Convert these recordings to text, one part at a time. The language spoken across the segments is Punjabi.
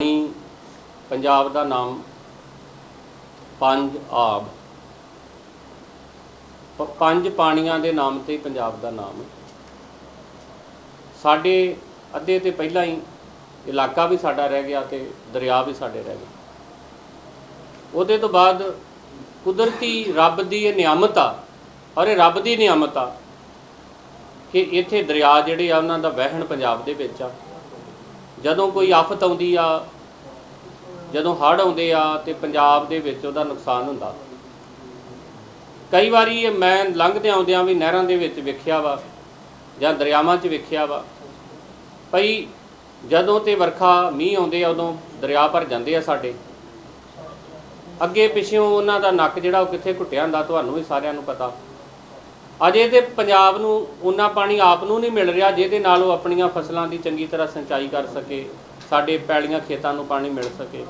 ਪਾਣੀ ਪੰਜਾਬ ਦਾ ਨਾਮ ਪੰਜ ਆਬ। ਪੰਜ ਪਾਣੀਆਂ ਦੇ ਨਾਮ ਤੇ ਪੰਜਾਬ ਦਾ ਨਾਮ। ਸਾਡੇ ਅੱਧੇ ਤੇ ਪਹਿਲਾਂ ਹੀ ਇਲਾਕਾ ਵੀ ਸਾਡਾ ਰਹਿ ਗਿਆ ਤੇ ਦਰਿਆ ਵੀ ਸਾਡੇ ਰਹਿ ਗਏ। ਉਹਦੇ ਤੋਂ ਬਾਅਦ ਕੁਦਰਤੀ ਰੱਬ ਦੀ ਇਹ ਨਿਆਮਤ ਆ ਔਰ ਇਹ ਰੱਬ ਦੀ ਨਿਆਮਤ ਆ ਕਿ ਇੱਥੇ ਦਰਿਆ ਜਿਹੜੇ ਆ ਉਹਨਾਂ ਦਾ ਵਹਿਣ ਪੰਜਾਬ ਦੇ ਵਿੱਚ ਆ। ਜਦੋਂ ਕੋਈ ਆਫਤ ਆਉਂਦੀ ਆ, ਜਦੋਂ ਹੜ੍ਹ ਆਉਂਦੇ ਆ ਤੇ ਪੰਜਾਬ ਦੇ ਵਿੱਚ ਉਹਦਾ ਨੁਕਸਾਨ ਹੁੰਦਾ। ਕਈ ਵਾਰੀ ਇਹ ਮੈਂ ਲੰਘਦੇ ਆਉਂਦਿਆਂ ਵੀ ਨਹਿਰਾਂ ਦੇ ਵਿੱਚ ਵੇਖਿਆ ਵਾ ਜਾਂ ਦਰਿਆਵਾਂ 'ਚ ਵੇਖਿਆ ਵਾ। ਭਈ ਜਦੋਂ ਤੇ ਵਰਖਾ ਮੀਂਹ ਆਉਂਦੇ ਆ, ਉਦੋਂ ਦਰਿਆ ਭਰ ਜਾਂਦੇ ਆ ਸਾਡੇ। ਅੱਗੇ ਪਿਛਿਓਂ ਉਹਨਾਂ ਦਾ ਨੱਕ ਜਿਹੜਾ ਉਹ ਕਿੱਥੇ ਘੁੱਟਿਆ ਹੁੰਦਾ, ਤੁਹਾਨੂੰ ਵੀ ਸਾਰਿਆਂ ਨੂੰ ਪਤਾ। ਅਜੇ ਤੇ ਪੰਜਾਬ ਨੂੰ ਉਹਨਾਂ ਪਾਣੀ ਆਪ ਨੂੰ ਨਹੀਂ ਮਿਲ ਰਿਹਾ ਜਿਹਦੇ ਨਾਲ ਉਹ ਆਪਣੀਆਂ ਫਸਲਾਂ ਦੀ ਚੰਗੀ ਤਰ੍ਹਾਂ ਸਿੰਚਾਈ ਕਰ ਸਕੇ, ਸਾਡੇ ਪੈਲੀਆਂ ਖੇਤਾਂ ਨੂੰ ਪਾਣੀ ਮਿਲ ਸਕੇ।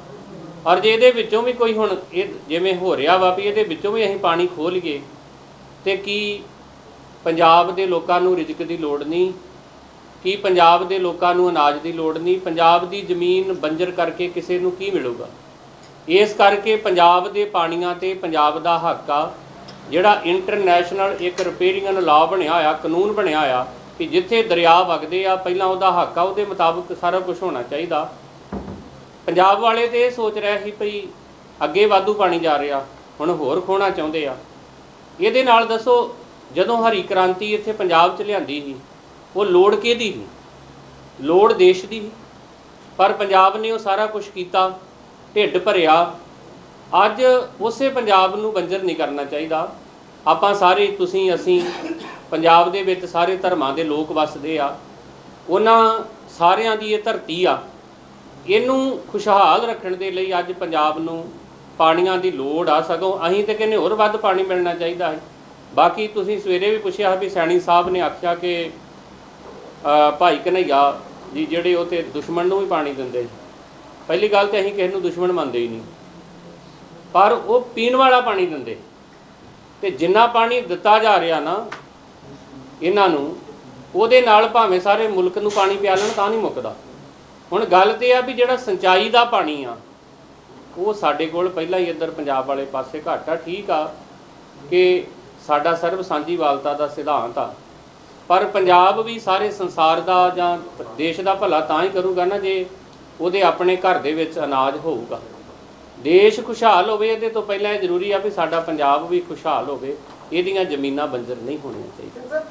ਔਰ ਜੇ ਇਹਦੇ ਵਿੱਚੋਂ ਵੀ ਕੋਈ ਹੁਣ ਇਹ ਜਿਵੇਂ ਹੋ ਰਿਹਾ ਵਾ ਵੀ ਇਹਦੇ ਵਿੱਚੋਂ ਵੀ ਅਸੀਂ ਪਾਣੀ ਖੋਹ ਲਈਏ, ਤੇ ਕੀ ਪੰਜਾਬ ਦੇ ਲੋਕਾਂ ਨੂੰ ਰਿਜ਼ਕ ਦੀ ਲੋੜ ਨਹੀਂ? ਕੀ ਪੰਜਾਬ ਦੇ ਲੋਕਾਂ ਨੂੰ ਅਨਾਜ ਦੀ ਲੋੜ ਨਹੀਂ? ਪੰਜਾਬ ਦੀ ਜ਼ਮੀਨ ਬੰਜਰ ਕਰਕੇ ਕਿਸੇ ਨੂੰ ਕੀ ਮਿਲੂਗਾ? ਇਸ ਕਰਕੇ ਪੰਜਾਬ ਦੇ ਪਾਣੀਆਂ ਤੇ ਪੰਜਾਬ ਦਾ ਹੱਕ ਆ। ਜਿਹੜਾ ਇੰਟਰਨੈਸ਼ਨਲ ਇੱਕ ਰਿਪੇਰੀਅਨ ਲਾ ਬਣਿਆ ਹੋਇਆ, ਕਾਨੂੰਨ ਬਣਿਆ ਹੋਇਆ ਕਿ ਜਿੱਥੇ ਦਰਿਆ ਵਗਦੇ ਆ, ਪਹਿਲਾਂ ਉਹਦਾ ਹੱਕ ਆ, ਉਹਦੇ ਮੁਤਾਬਕ ਸਾਰਾ ਕੁਝ ਹੋਣਾ ਚਾਹੀਦਾ। ਪੰਜਾਬ ਵਾਲੇ ਤੇ ਇਹ ਸੋਚ ਰਿਹਾ ਸੀ ਭਈ ਅੱਗੇ ਵਾਧੂ ਪਾਣੀ ਜਾ ਰਿਹਾ, ਹੁਣ ਹੋਰ ਖੋਣਾ ਚਾਹੁੰਦੇ ਆ। ਇਹਦੇ ਨਾਲ ਦੱਸੋ, ਜਦੋਂ ਹਰੀ ਕ੍ਰਾਂਤੀ ਇੱਥੇ ਪੰਜਾਬ 'ਚ ਲਿਆਂਦੀ ਸੀ, ਉਹ ਲੋੜ ਕਿਹਦੀ ਸੀ? ਲੋੜ ਦੇਸ਼ ਦੀ ਸੀ। ਪਰ ਪੰਜਾਬ ਨੇ ਉਹ ਸਾਰਾ ਕੁਝ ਕੀਤਾ, ਢਿੱਡ ਭਰਿਆ ਅੱਜ ਉਸੇ ਪੰਜਾਬ ਨੂੰ ਬੰਜਰ ਨਹੀਂ ਕਰਨਾ ਚਾਹੀਦਾ। ਆਪਾਂ ਸਾਰੇ, ਤੁਸੀਂ, ਅਸੀਂ ਪੰਜਾਬ ਦੇ ਵਿੱਚ ਸਾਰੇ ਧਰਮਾਂ ਦੇ ਲੋਕ ਵੱਸਦੇ ਆ। ਉਹਨਾਂ ਸਾਰਿਆਂ ਦੀ ਇਹ ਧਰਤੀ ਆ। ਇਹਨੂੰ ਖੁਸ਼ਹਾਲ ਰੱਖਣ ਦੇ ਲਈ ਅੱਜ ਪੰਜਾਬ ਨੂੰ ਪਾਣੀਆਂ ਦੀ ਲੋੜ ਆ। ਸਗੋਂ ਅਸੀਂ ਤੇ ਕਹਿੰਦੇ ਹੋਰ ਵੱਧ ਪਾਣੀ ਮਿਲਣਾ ਚਾਹੀਦਾ ਹੈ। ਬਾਕੀ ਤੁਸੀਂ ਸਵੇਰੇ ਵੀ ਪੁੱਛਿਆ ਵੀ ਸੈਣੀ ਸਾਹਿਬ ਨੇ ਆਖਿਆ ਕਿ ਭਾਈ ਕਨਈਆ ਜੀ ਜਿਹੜੇ ਉਹ ਤੇ ਦੁਸ਼ਮਣ ਨੂੰ ਵੀ ਪਾਣੀ ਦਿੰਦੇ ਪਹਿਲੀ ਗੱਲ ਤੇ ਅਸੀਂ ਕਿਸੇ ਨੂੰ ਦੁਸ਼ਮਣ ਮੰਨਦੇ ਹੀ ਨਹੀਂ। ਪਰ ਉਹ ਪੀਣ ਵਾਲਾ ਪਾਣੀ ਦਿੰਦੇ। ਤੇ ਜਿੰਨਾ ਪਾਣੀ ਦਿੱਤਾ ਜਾ ਰਿਹਾ ਨਾ, ਇਹਨਾਂ ਨੂੰ, ਉਹਦੇ ਨਾਲ ਭਾਵੇਂ ਸਾਰੇ ਮੁਲਕ ਨੂੰ ਪਾਣੀ ਪਿਆਲਣ ਤਾਂ ਨਹੀਂ ਮੁੱਕਦਾ। ਹੁਣ ਗੱਲ ਤੇ ਆ ਵੀ ਜਿਹੜਾ ਸਿੰਚਾਈ ਦਾ ਪਾਣੀ ਆ, ਉਹ ਸਾਡੇ ਕੋਲ ਪਹਿਲਾਂ ਹੀ ਇੱਧਰ ਪੰਜਾਬ ਵਾਲੇ ਪਾਸੇ ਘੱਟ ਆ, ਠੀਕ ਆ, ਕਿ ਸਾਡਾ ਸਰਬ ਸਾਂਝੀਵਾਲਤਾ ਦਾ ਸਿਧਾਂਤ ਆ। ਪਰ ਪੰਜਾਬ ਵੀ ਸਾਰੇ ਸੰਸਾਰ ਦਾ ਜਾਂ ਦੇਸ਼ ਦਾ ਭਲਾ ਤਾਂ ਹੀ ਕਰੂਗਾ ਨਾ, ਜੇ ਉਹਦੇ ਆਪਣੇ ਘਰ ਦੇ ਵਿੱਚ ਅਨਾਜ ਹੋਊਗਾ। ਦੇਸ਼ ਖੁਸ਼ਹਾਲ ਹੋਵੇ, ਇਹਦੇ ਤੋਂ ਪਹਿਲਾਂ ਇਹ ਜ਼ਰੂਰੀ ਆ ਵੀ ਸਾਡਾ ਪੰਜਾਬ ਵੀ ਖੁਸ਼ਹਾਲ ਹੋਵੇ, ਇਹਦੀਆਂ ਜ਼ਮੀਨਾਂ ਬੰਜਰ ਨਹੀਂ ਹੋਣੀਆਂ ਚਾਹੀਦੀਆਂ।